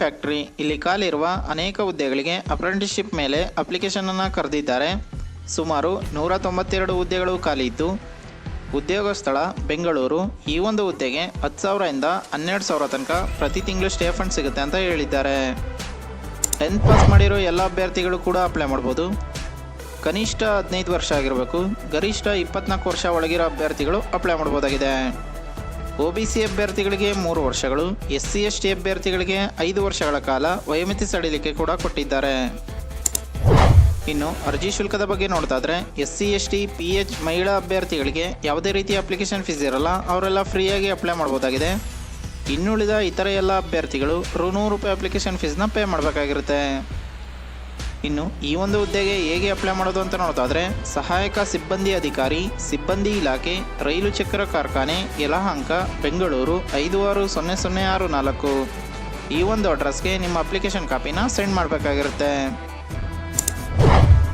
Factory ಇಲ್ಲಿ ಖಾಲಿರುವ ಅನೇಕ ಹುದ್ದೆಗಳಿಗೆ ಅಪ್ರೆಂಟಿಸ್ಶಿಪ್ ಮೇಲೆ ಅಪ್ಲಿಕೇಶನನ್ನು ಕರೆದಿದ್ದಾರೆ. ಸುಮಾರು ನೂರ ತೊಂಬತ್ತೆರಡು ಹುದ್ದೆಗಳು ಖಾಲಿ ಇದ್ದು, ಉದ್ಯೋಗ ಸ್ಥಳ ಬೆಂಗಳೂರು ಈ ಒಂದು ಹುದ್ದೆಗೆ ಹತ್ತು ಸಾವಿರದಿಂದ ಹನ್ನೆರಡು ಸಾವಿರ ತನಕ ಪ್ರತಿ ತಿಂಗಳು ಸ್ಟೇ ಫಂಡ್ ಸಿಗುತ್ತೆ ಅಂತ ಹೇಳಿದ್ದಾರೆ. ಟೆಂತ್ ಪಾಸ್ ಮಾಡಿರೋ ಎಲ್ಲ ಅಭ್ಯರ್ಥಿಗಳು ಕೂಡ ಅಪ್ಲೈ ಮಾಡ್ಬೋದು. ಕನಿಷ್ಠ ಹದಿನೈದು ವರ್ಷ ಆಗಿರಬೇಕು. ಗರಿಷ್ಠ ಇಪ್ಪತ್ನಾಲ್ಕು ವರ್ಷ ಒಳಗಿರೋ ಅಭ್ಯರ್ಥಿಗಳು ಅಪ್ಲೈ ಮಾಡ್ಬೋದಾಗಿದೆ. ಒ ಬಿ ಸಿ ಅಭ್ಯರ್ಥಿಗಳಿಗೆ ಮೂರು ವರ್ಷಗಳು ಎಸ್ಸಿ ಎಸ್ ಟಿ ಅಭ್ಯರ್ಥಿಗಳಿಗೆ ಐದು ವರ್ಷಗಳ ಕಾಲ ವಯೋಮಿತಿ ಸಡಿಲಿಕೆ ಕೂಡ ಕೊಟ್ಟಿದ್ದಾರೆ. ಇನ್ನು ಅರ್ಜಿ ಶುಲ್ಕದ ಬಗ್ಗೆ ನೋಡ್ತಾದ್ರೆ, S C S T, P H ಮಹಿಳಾ ಅಭ್ಯರ್ಥಿಗಳಿಗೆ ಯಾವುದೇ ರೀತಿಯ ಅಪ್ಲಿಕೇಶನ್ ಫೀಸ್ ಇರಲ್ಲ, ಅವರೆಲ್ಲ ಫ್ರೀಯಾಗಿ ಅಪ್ಲೈ ಮಾಡ್ಬೋದಾಗಿದೆ. ಇನ್ನುಳಿದ ಇತರ ಎಲ್ಲ ಅಭ್ಯರ್ಥಿಗಳು ರು ನೂರು ರೂಪಾಯಿ ಅಪ್ಲಿಕೇಶನ್ ಫೀಸ್ನ ಪೇ ಮಾಡಬೇಕಾಗಿರುತ್ತೆ. ಇನ್ನು ಈ ಒಂದು ಹುದ್ದೆಗೆ ಹೇಗೆ ಅಪ್ಲೈ ಮಾಡೋದು ಅಂತ ನೋಡೋದಾದ್ರೆ ಸಹಾಯಕ ಸಿಬ್ಬಂದಿ ಅಧಿಕಾರಿ, ಸಿಬ್ಬಂದಿ ಇಲಾಖೆ, ರೈಲು ಚಕ್ರ ಕಾರ್ಖಾನೆ, ಯಲಹಂಕ, ಬೆಂಗಳೂರು ಐದು ಆರು ಸೊನ್ನೆ ಸೊನ್ನೆ ಆರು ನಾಲ್ಕು. ಈ ಒಂದು ಅಡ್ರೆಸ್ಗೆ ನಿಮ್ಮ ಅಪ್ಲಿಕೇಶನ್ ಕಾಪಿನ ಸೆಂಡ್ ಮಾಡಬೇಕಾಗಿರುತ್ತೆ.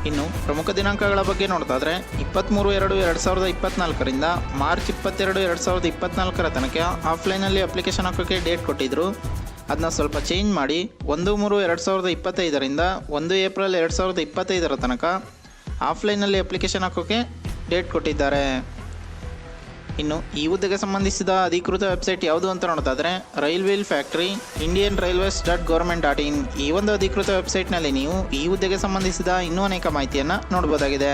ಇನ್ನು ಪ್ರಮುಖ ದಿನಾಂಕಗಳ ಬಗ್ಗೆ ನೋಡೋದಾದ್ರೆ ಇಪ್ಪತ್ತ್ಮೂರು ಎರಡು ಎರಡು ಸಾವಿರದ ಇಪ್ಪತ್ನಾಲ್ಕರಿಂದ ಮಾರ್ಚ್ ಇಪ್ಪತ್ತೆರಡು ಎರಡು ಸಾವಿರದ ಇಪ್ಪತ್ನಾಲ್ಕರ ತನಕ ಆಫ್ಲೈನಲ್ಲಿ ಅಪ್ಲಿಕೇಶನ್ ಹಾಕೋಕ್ಕೆ ಡೇಟ್ ಕೊಟ್ಟಿದ್ದರು ಅದನ್ನ ಸ್ವಲ್ಪ ಚೇಂಜ್ ಮಾಡಿ ಒಂದು ಮೂರು ಎರಡು ಸಾವಿರದ ಇಪ್ಪತ್ತೈದರಿಂದ ಒಂದು ಏಪ್ರಿಲ್ ಎರಡು ಸಾವಿರದ ಇಪ್ಪತ್ತೈದರ ತನಕ ಆಫ್ಲೈನಲ್ಲಿ ಅಪ್ಲಿಕೇಶನ್ ಹಾಕೋಕ್ಕೆ ಡೇಟ್ ಕೊಟ್ಟಿದ್ದಾರೆ. ಇನ್ನು ಈ ಹುದ್ದೆಗೆ ಸಂಬಂಧಿಸಿದ ಅಧಿಕೃತ ವೆಬ್ಸೈಟ್ ಯಾವುದು ಅಂತ ನೋಡೋದಾದರೆ rail wheel factory Indian railways dot government dot in ಈ ಒಂದು ಅಧಿಕೃತ ವೆಬ್ಸೈಟ್ನಲ್ಲಿ ನೀವು ಈ ಹುದ್ದೆಗೆ ಸಂಬಂಧಿಸಿದ ಇನ್ನೂ ಅನೇಕ ಮಾಹಿತಿಯನ್ನು ನೋಡ್ಬೋದಾಗಿದೆ.